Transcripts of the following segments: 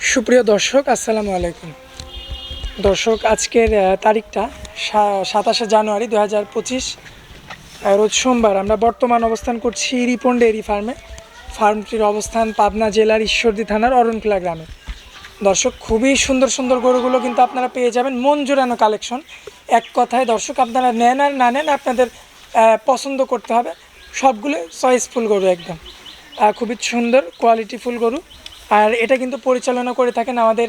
সুপ্রিয় দর্শক, আসসালামু আলাইকুম। দর্শক, আজকের তারিখটা সাতাশে জানুয়ারি দু হাজার পঁচিশ রোজ সোমবার। আমরা বর্তমান অবস্থান করছি রিপন ডেয়ারি ফার্মে। ফার্মটির অবস্থান পাবনা জেলার ঈশ্বরদী থানার অরণখোলা গ্রামে। দর্শক, খুবই সুন্দর সুন্দর গরুগুলো কিন্তু আপনারা পেয়ে যাবেন। মন জোড়ানো কালেকশন। এক কথায়, দর্শক, আপনারা নেন আর না নেন, আপনাদের পছন্দ করতে হবে। সবগুলো চয়েসফুল গরু একদম। খুবই সুন্দর কোয়ালিটিফুল গরু। আর এটা কিন্তু পরিচালনা করে থাকেন আমাদের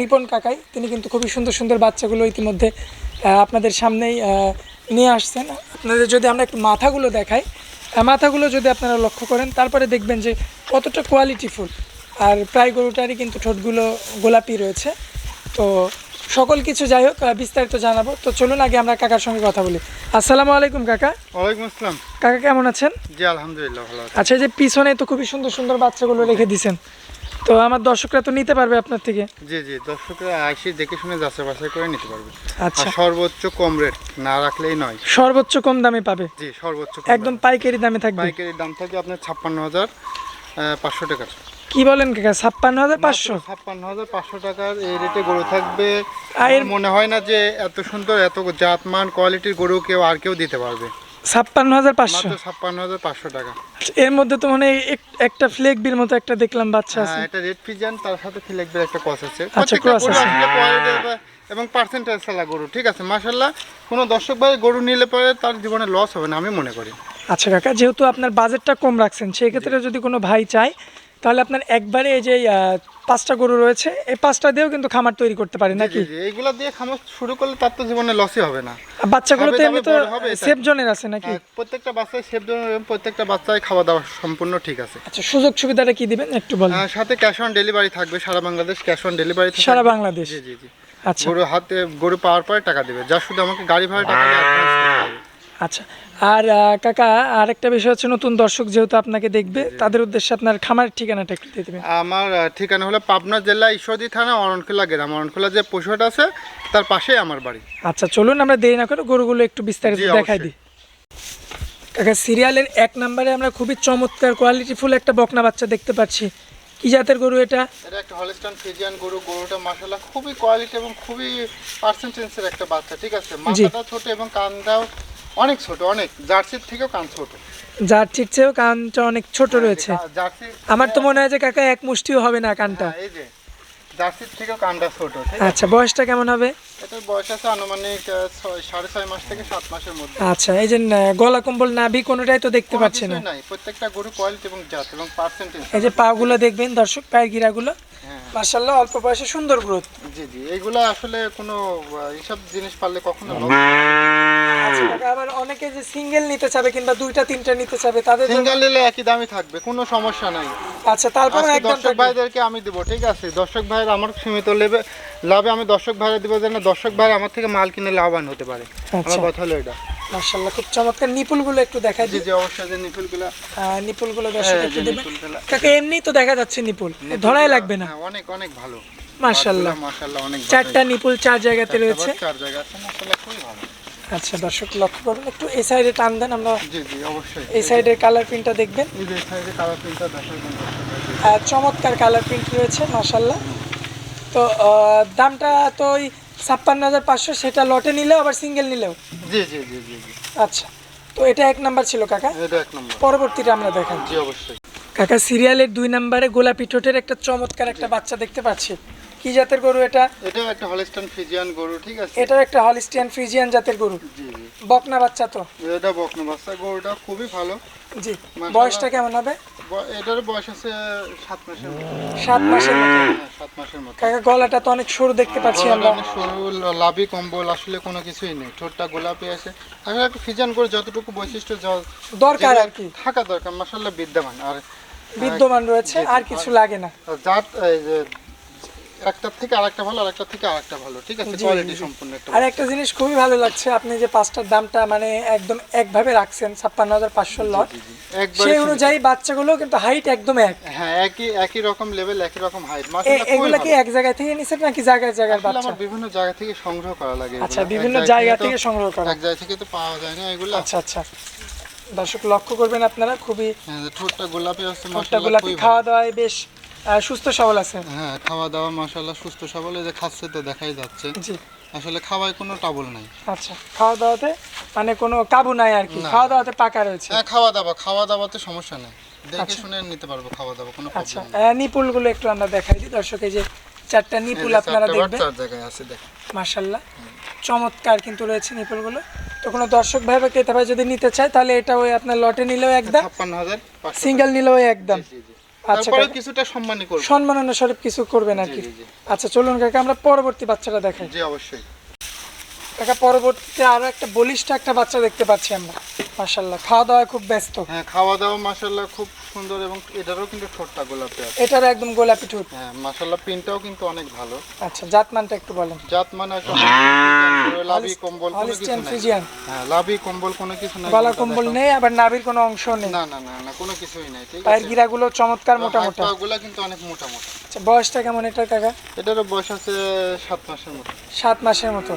রিপন কাকাই। তিনি কিন্তু খুবই সুন্দর সুন্দর বাচ্চাগুলো ইতিমধ্যে আপনাদের সামনেই নিয়ে আসছেন। আপনাদের যদি আমরা একটু মাথাগুলো দেখাই মাথাগুলো যদি আপনারা লক্ষ্য করেন তারপরে দেখবেন যে কতটা কোয়ালিটিফুল আর প্রায় গরুটারই কিন্তু ঠোঁটগুলো গোলাপি রয়েছে। তো সকল কিছু যাই হোক বিস্তারিত জানাব। তো চলুন আগে আমরা কাকার সঙ্গে কথা বলি। আসসালামু আলাইকুম কাকা। ওয়ালাইকুম আসসালাম। কাকা কেমন আছেন? জি আলহামদুলিল্লাহ ভালো আছি। আচ্ছা এই যে পিছনে তো খুবই সুন্দর সুন্দর বাচ্চাগুলো রেখে দিছেন। তো আমার দর্শকরা তো নিতে পারবে আপনার থেকে? জি জি দর্শকরা আইসি দেখে শুনে যাচাই বাছাই করে নিতে পারবে। আচ্ছা। আর সর্বোচ্চ কম রেট না রাখলেই নয়। সর্বোচ্চ কম দামে পাবে? জি সর্বোচ্চ একদম পাইকারি দামে থাকবে? পাইকারির দাম থাকে আপনার ছাপ্পান্ন হাজার পাঁচশো টাকার। কি বলেন কাকা ছাপ্পান্ন হাজার পাঁচশো? ছাপ্পান্ন হাজার পাঁচশো টাকার এই রেটে গরু থাকবে। আর মনে হয় না যে এত সুন্দর এত জাতমান কোয়ালিটির গরু কেউ আর কেউ দিতে পারবে। ছাপ্পান্ন হাজার পাঁচশো। ছাপ্পান্ন হাজার পাঁচশো টাকা। এর মধ্যে তো মানে এক- একটা ফ্লেক মতো একটা দেখলাম বাচ্চা আছে। হ্যাঁ এটা রেড তার সাথে একটা আছে। আচ্ছা, আছে। এবং পার্সেন্টেজ গরু ঠিক আছে? মাশাল্লাহ কোনো দর্শক ভাই গরু নিলে পরে তার জীবনে লস হবে না আমি মনে করি। আচ্ছা কাকা যেহেতু আপনার বাজেটটা কম রাখছেন সেই ক্ষেত্রে যদি কোনো ভাই চায় তাহলে আপনার একবারে এই যে পাঁচটা গরু রয়েছে এই পাঁচটা দিয়েও কিন্তু খামার তৈরি করতে পারে নাকি? এইগুলা দিয়ে খামার শুরু করলে তার তো জীবনে লসই হবে না। বাচ্চাগুলো তো এমনি তো। সেফ জোনের আছে নাকি? প্রত্যেকটা বাচ্চায় সেফ প্রত্যেকটা বাচ্চায় খাওয়া দাওয়া সম্পূর্ণ ঠিক আছে। আচ্ছা সুযোগ সুবিধাটা কি দিবেন? একটু বলুন। আর সাথে ক্যাশ অন ডেলিভারি থাকবে সারা বাংলাদেশ ক্যাশ অন ডেলিভারি সারা বাংলাদেশ? জি জি জি। আচ্ছা। গরু হাতে গরু পাওয়ার পরে টাকা দেবে। যা শুধু আমাকে গাড়ি ভাড়া টাকা। আচ্ছা আর কাকা আরেকটা বিষয় হচ্ছে নতুন দর্শক যেহেতু আপনাকে দেখবে তাদের উদ্দেশ্যে আপনার খামারের ঠিকানাটা একটু দিয়ে দেবেন। আমার ঠিকানা হলো পাবনা জেলা ঈশ্বরদী থানা অরণখোলা গ্রাম। অরণখোলা যে পশুহাট আছে তার পাশেই আমার বাড়ি। আচ্ছা চলুন আমরা দেরি না করে গরুগুলো একটু বিস্তারিত দেখাই দিই। কাকা সিরিয়ালের এক নম্বরে আমরা খুবই চমৎকার কোয়ালিটিফুল একটা বকনা বাচ্চা দেখতে পাচ্ছি। কি জাতের গরু এটা? এটা একটা হলিস্টান ফিজিয়ান গরু। গরুটা মাসাল্লাহ খুবই কোয়ালিটি এবং খুবই পার্সেন্টেন্সের একটা বাচ্চা ঠিক আছে? মাথাটা ছোট এবং কানটাও অনেক ছোট অনেক। জার্সির থেকেও কান ছোট। ঠিক চেয়েও কানটা অনেক ছোট রয়েছে। আমার তো মনে হয় যে কাকা এক মুষ্টিও হবে না কানটা। হ্যাঁ, এই যে জার্সির থেকেও কানটা ছোট আচ্ছা বয়সটা কেমন হবে? এটার বয়স আছে আনুমানিক সাড়ে ছয় মাস থেকে সাত মাসের মধ্যে। আচ্ছা এই যে গলা কম্বল নাভি কোনোটাই তো দেখতে পাচ্ছি না। প্রত্যেকটা গরু কোয়ালিটি এবং জাত এবং পার্সেন্টেজ এই যে পাগুলো দেখবেন দর্শক পায়ের গিরাগুলো? অল্প বয়সে সুন্দর গ্রোথ। জি জি এইগুলো আসলে কোনো এইসব জিনিস পারলে কখনো আচ্ছা আবার অনেকে যে সিঙ্গেল নিতে চাবে কিংবা দুইটা তিনটা নিতে চাবে তাদের সিঙ্গেল নিলে একই দামই থাকবে কোনো সমস্যা নাই। আচ্ছা তারপর দর্শক ভাইদেরকে আমি দেবো ঠিক আছে? দর্শক ভাইয়ের আমার সীমিত লেবে লাভে আমি দর্শক ভাইরা দিব যেন দর্শক ভাই আমার থেকে মাল কিনে লাভবান হতে পারে। আচ্ছা। আমার কথা হলো এটা। মার্শাল্লাহ খুব চমৎকার নিপুলগুলো একটু দেখা জি দিই। জি অবশ্যই যে নিপুলগুলো নিপুলগুলো দর্শক হ্যাঁ, একটু যে দেবেন কাকা এমনি তো দেখা যাচ্ছে নিপুল ধরাই লাগবে না। হ্যাঁ, অনেক অনেক ভালো। মার্শাল্লাহ মাশাআল্লাহ অনেক চারটা নিপুল চার জায়গাতে রয়েছে। চার জায়গা আছে মাশাআল্লাহ খুবই ভালো। আচ্ছা দর্শক লক্ষ্য করুন একটু এই সাইডে টান দেন আমরা জি জি অবশ্যই। এই সাইডের কালার প্রিন্টটা দেখবেন। এই যে সাইডে কালার প্রিন্টটা দর্শক চমৎকার কালার প্রিন্ট রয়েছে মাসাল্লাহ তো দামটা তো ওই ছাপ্পান্ন হাজার পাঁচশো সেটা লটে নিলেও আবার সিঙ্গেল নিলেও। জি জি জি জি জি। আচ্ছা তো এটা এক নাম্বার ছিল কাকা? এটা এক নম্বর। পরবর্তীটা আমরা দেখান জি অবশ্যই। কাকা সিরিয়ালের দুই নাম্বারে গোলাপি ঠোঁটের একটা চমৎকার একটা বাচ্চা দেখতে পাচ্ছি। কি জাতের গরু এটা? এটাও একটা হলিস্টান ফিজিয়ান গরু ঠিক আছে? এটার একটা হলিস্টিয়ান ফ্রিজিয়ান জাতের গরু। জি জি। বকনা বাচ্চা তো? এটা বকনা বাচ্চা গরুটা খুবই ভালো। জি। বয়সটা কেমন হবে? এটার বয়স আছে সাত মাসের মতো। সাত মাসের মতো? হ্যাঁ সাত মাসের মতো। কাকা গলাটা তো অনেক সরু দেখতে পাচ্ছি আমরা। অনেক সরু লাভি কম্বল আসলে কোনো কিছুই নেই। ঠোঁটটা গোলাপি আছে। আসলে একটা ফিজান করে যতটুকু বৈশিষ্ট্য দরকার আর কি। থাকা দরকার মাশাআল্লাহ বিদ্যমান। আর বিদ্যমান রয়েছে আর কিছু লাগে না। জাত একটার থেকে আরেকটা ভালো আরেকটার থেকে আরেকটা ভালো। ঠিক আছে? কোয়ালিটি সম্পূর্ণ একটা আর একটা জিনিস খুবই ভালো লাগছে আপনি যে পাঁচটার দামটা মানে একদম একভাবে রাখছেন ছাপ্পান্ন হাজার পাঁচশো লট সেই অনুযায়ী বাচ্চাগুলো কিন্তু হাইট একদম এক। হ্যাঁ একই একই রকম লেভেল একই রকম হাইট এগুলো কি এক জায়গা থেকে নিছেন নাকি জায়গায় আসলে বাচ্চা? আমার বিভিন্ন জায়গা থেকে সংগ্রহ করা লাগে আচ্ছা বিভিন্ন জায়গা থেকে সংগ্রহ করা। এক জায়গা থেকে তো পাওয়া যায় না এগুলো। আচ্ছা আচ্ছা। দর্শক লক্ষ্য করবেন আপনারা খুবই হ্যাঁ, ঠোঁটটা গোলাপি আছে ঠোঁটটা গোলাপি খাওয়া। দাওয়ায় বেশ সুস্থ সবল আছে। হ্যাঁ খাওয়া দাওয়া মাসাল্লাহ সুস্থ সবল এই যে খাচ্ছে তো দেখাই যাচ্ছে। জি। আসলে খাওয়ায় কোনো টাবল নাই। আচ্ছা খাওয়া দাওয়াতে মানে কোনো কাবু নাই আর কি খাওয়া দাওয়াতে পাকা রয়েছে। হ্যাঁ খাওয়া দাওয়া খাওয়া দাওয়াতে সমস্যা নাই। দেখে আচ্ছা। শুনে নিতে পারব খাওয়া দাওয়া কোনো আচ্ছা নিপুলগুলো একটু আমরা দেখাই দিই। দর্শক এই যে চারটা নিপুল আপনারা দেখবেন। চার জায়গায় আছে দেখ। মার্শাল্লাহ চমৎকার কিন্তু রয়েছে নিপুলগুলো। তো কোনো দর্শক ভাই বা ক্রেতা ভাই যদি নিতে চায় তাহলে এটা ওই আপনার লটে নিলেও একদম ছাপ্পান্ন হাজার সিঙ্গেল নিলেও একদম। তারপরে কাকা। কিছুটা সম্মানই করব। সম্মাননা স্বরূপ কিছু করবেন আর কি। আচ্ছা চলুন কাকা আমরা পরবর্তী বাচ্চাটা দেখাই। জি অবশ্যই। কাকা পরবর্তীতে আরও একটা বলিষ্ঠ একটা বাচ্চা দেখতে পাচ্ছি আমরা। খাওয়া দাওয়া খুব ব্যস্ত। হ্যাঁ খাওয়া দাওয়া খুব সুন্দর এবং এটারও কিন্তু ঠোঁটটা গোলাপি আছে। একদম গোলাপি ঠোঁট। হ্যাঁ মাসাল্লাহ প্রিন্টটাও কিন্তু অনেক ভালো। আচ্ছা জাতমানটা একটু বলেন। জাত মানে একটা লাভি কম্বল কোনো কিছু নাই। হ্যাঁ লাভি কম্বল কোনো কিছু নাই। গলা কম্বল নেই আবার নাভির কোনো অংশ নেই। না না না না কোনো কিছুই নাই ঠিক পায়ের গিরাগুলো চমৎকার মোটা মোটা কিন্তু অনেক মোটা মোটা আচ্ছা বয়সটা কেমন এটার কাকা? এটারও বয়স আছে সাত মাসের মতো। সাত মাসের মতো।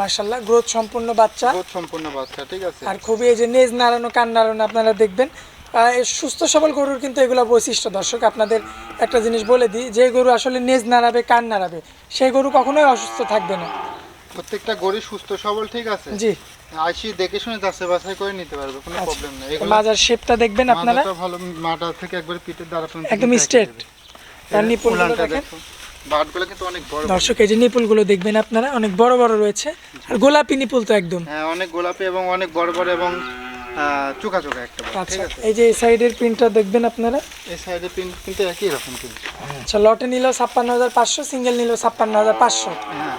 মার্শাল্লাহ গ্রোথ সম্পূর্ণ বাচ্চা। বহুত সম্পূর্ণ বাচ্চা ঠিক আছে? আর খুবই এই যে নেজ নাড়ানো কান নাড়ানো আপনারা দেখবেন সুস্থ সবল গরুর কিন্তু এগুলো বৈশিষ্ট্য। দর্শক আপনাদের একটা জিনিস বলে দিই যে গরু আসলে নেজ নাড়াবে কান নাড়াবে সেই গরু কখনোই অসুস্থ থাকবে না। প্রত্যেকটা গরু সুস্থ সবল ঠিক আছে? জি। আইসি দেখে শুনে বাছাই করে নিতে পারবে কোনো আচ্ছা। প্রবলেম নেই। এগুলো মাজার শেপটা দেখবেন আপনারা। ভালো মাটা থেকে একবার পিঠের দ্বারা একদম দেবে। আর নিপুলগুলো দেখেন। বাটগুলো কিন্তু অনেক বড় বড়। দর্শক এই যে নিপুলগুলো দেখবেন আপনারা অনেক বড় বড় রয়েছে। আর গোলাপি নিপুল তো একদম। হ্যাঁ অনেক গোলাপি এবং অনেক বড় বড় এবং চোকা চোকা একটা আচ্ছা এই যে এই সাইডের প্রিন্টটা দেখবেন আপনারা? এই সাইডে পিন কিন্তু একই রকম কিন্তু। আচ্ছা লটে নিলেও ছাপ্পান্ন হাজার পাঁচশো সিঙ্গেল নিলেও ছাপ্পান্ন হাজার পাঁচশো। হ্যাঁ।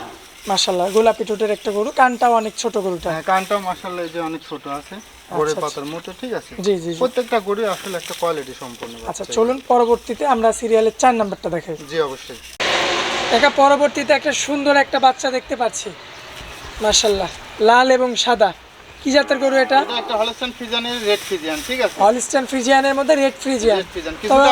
মার্শাল্লাহ গোলাপি ঠোঁটের একটা গরু কানটাও অনেক ছোট গরুটা। হ্যাঁ কানটাও মাসাল্লাহ এই যে অনেক ছোট আছে গড়ে পাতার মতো ঠিক আছে? জি জি প্রত্যেকটা গরু আসলে একটা কোয়ালিটি সম্পূর্ণ আচ্ছা চলুন পরবর্তীতে আমরা সিরিয়ালের চার নাম্বারটা দেখাই। জি অবশ্যই। দেখা পরবর্তীতে একটা সুন্দর একটা বাচ্চা দেখতে পাচ্ছি। মার্শাল্লাহ লাল এবং সাদা। কি জাতের গরু এটা? একটা হলস্টাইন ফ্রিজিয়ানের রেড ফ্রিজিয়ান ঠিক আছে? ফ্রিজিয়ানের মধ্যে রেড ফ্রিজিয়ান কিছুটা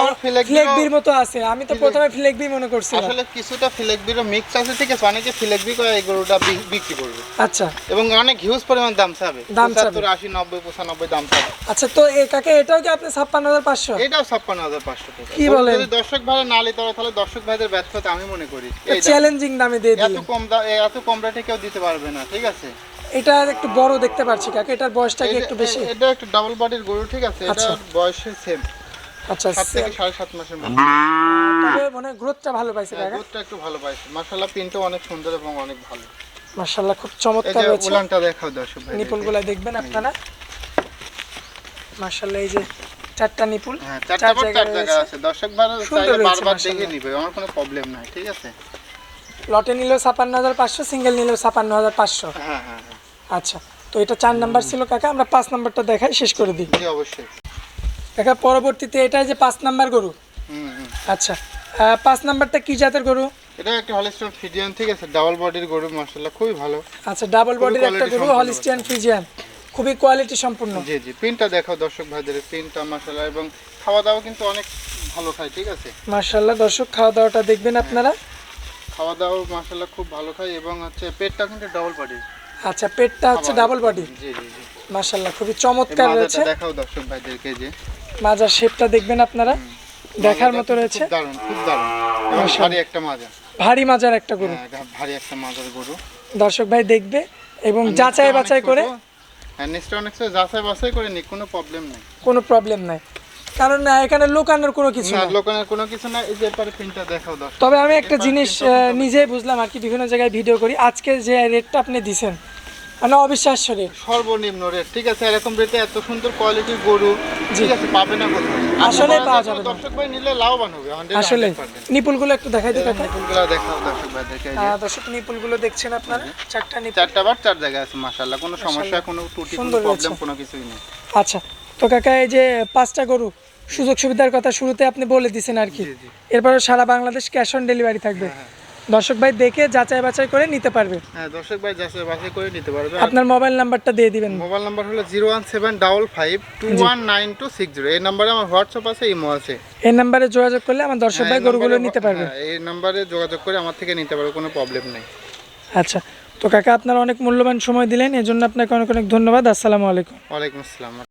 ফ্লেকবির মতো আছে। আমি তো প্রথমে ফ্লেকবি মনে করছিলাম। আসলে কিছুটা ফিলেকবিরও মিক্স আছে ঠিক আছে? অনেকে ফিলেকবি করে এই গরুটা বিক্রি করবে। আচ্ছা। এবং অনেক হিউজ পরিমাণ দাম চাবে। দাম চাবে। পঁচাত্তর আশি নব্বই পঁচানব্বই দাম চাবে। আচ্ছা তো এ কাকে এটাও কি আপনি ছাপ্পান্ন হাজার পাঁচশো? এটাও ছাপ্পান্ন হাজার পাঁচশো টাকা। কি গরু বলেন? যদি দর্শক ভাড়া না নিতে পারে তাহলে দর্শক ভাইদের ব্যর্থতা আমি মনে করি। চ্যালেঞ্জিং দামে। দিয়ে এত কম দাম এত কম রেটে কেউ দিতে পারবে না ঠিক আছে? এটা একটু বড় দেখতে পাচ্ছি কাকে এটার বয়সটা কি একটু বেশি? এটা একটু ডাবল বডির গরু ঠিক আছে? এটা আচ্ছা। বয়সে সেম আচ্ছা সাত থেকে সাড়ে সাত মাসের মধ্যে। তবে মানে গ্রোথটা ভালো পাইছে কাকা। দুধটা একটু ভালো পাইছে। মাসাল্লাহ প্রিন্টও অনেক সুন্দর এবং অনেক ভালো। মার্শাল্লাহ খুব এই চমৎকার যে রয়েছে উলানটা দেখাও দর্শক ভাই নিপুলগুলা দেখবেন আপনারা। মার্শাল্লাহ এই যে চারটা নিপুল। হ্যাঁ চারটা চার জায়গা আছে। দর্শক সুন্দর চাইলে বারবার দেখে নিবে আমার কোনো প্রবলেম নাই ঠিক আছে? লটে নিলেও ছাপান্ন হাজার পাঁচশো সিঙ্গেল নিলেও ছাপান্ন হাজার পাঁচশো। হ্যাঁ হ্যাঁ হ্যাঁ। আচ্ছা তো এটা চার নাম্বার ছিল কাকা আমরা পাঁচ নাম্বারটা দেখাই শেষ করে দিই। জি অবশ্যই। কাকা পরবর্তীতে এটা যে পাঁচ নাম্বার গরু? আচ্ছা পাঁচ নাম্বারটা কি জাতের গরু? এটা একটা হলিস্টন ফিজিয়ান ঠিক আছে? ডাবল বডির গরু মাশাআল্লাহ খুবই ভালো। আচ্ছা ডাবল বডির একটা গরু হলিস্টিয়ান ফ্রিজিয়ান খুবই কোয়ালিটি সম্পূর্ণ জি জি প্রিন্টটা দেখাও দর্শক ভাইদের প্রিন্টটা মাশাআল্লাহ এবং খাওয়া দাওয়া কিন্তু অনেক ভালো খায় ঠিক আছে? মার্শাল্লাহ দর্শক খাওয়া দাওয়াটা দেখবেন আপনারা। খাওয়া দাওয়া মাশাআল্লাহ খুব ভালো খায় এবং হচ্ছে পেটটা কিন্তু ডাবল বডি আচ্ছা পেটটা হচ্ছে ডাবল বডি জি জি মার্শাল্লাহ খুবই চমৎকার রয়েছে। দেখাও দর্শক ভাইদেরকে যে। মাজার শেপটা দেখবেন আপনারা। দেখার মতো রয়েছে। দারুণ খুব দারুণ। এবং মাশাআল্লাহ। ভারী একটা মাজা। ভারী মাজার একটা গরু। হ্যাঁ, ভারী একটা মাজার গরু। দর্শক ভাই দেখবে এবং যাচাই বাছাই করে হ্যাঁ নিশ্চয় অনেক সময় যাচাই বাছাই করে নি কোনো প্রবলেম নেই। কোনো প্রবলেম নাই। কারণ এখানে লোকানোর কোনো কিছু না লোকানের কোনো কিছু না এই যে এরপরে প্রিন্টটা দেখাও দর্শক। তবে আমি একটা জিনিস নিজেই বুঝলাম আর কি বিভিন্ন জায়গায় ভিডিও করি। আজকে যে রেটটা আপনি দিছেন মানে অবিশ্বাস্য রেট সর্বনিম্ন রেট ঠিক আছে? এরকম রেটে এত সুন্দর কোয়ালিটির গরু ঠিক আছে পাবে না আসলে পাওয়া যাবে দর্শক ভাই নিলে লাভবান হবে আসলে নিপুলগুলো একটু দেখাই দিই কাকা নিপুলগুলো দেখাও দর্শক ভাই দেখে এই দর্শক নিপুলগুলো দেখছেন আপনারা? চারটা নিপুল। চারটা বার চার জায়গায় আছে মাশাআল্লাহ কোনো সমস্যা কোনো ত্রুটি কোনো প্রবলেম কোনো কিছুই নেই। আচ্ছা তো কাকা এই যে পাঁচটা গরু সুযোগ সুবিধার কথা শুরুতে আপনি বলে দিছেন আর কি। এরপরে সারা বাংলাদেশ ক্যাশ অন ডেলিভারি থাকবে। দর্শক ভাই দেখে যাচাই বাছাই করে নিতে পারবে। হ্যাঁ দর্শক ভাই যাচাই বাছাই করে নিতে পারবে। আপনার মোবাইল নাম্বারটা দিয়ে দিবেন। মোবাইল নাম্বার হলো zero one seven double five two one nine two six zero এই নাম্বারে আমার হোয়াটসঅ্যাপ আছে ইমো আছে। এই নাম্বারে যোগাযোগ করলে আমার দর্শক হ্যাঁ, ভাই গরুগুলো নিতে পারবে। হ্যাঁ, এই নাম্বারে যোগাযোগ করে আমার থেকে নিতে পারবে কোনো প্রবলেম নেই। আচ্ছা তো কাকা আপনারা অনেক মূল্যবান সময় দিলেন এজন্য আপনাকে অনেক অনেক ধন্যবাদ। আসসালামু আলাইকুম। ওয়ালাইকুম আসসালাম।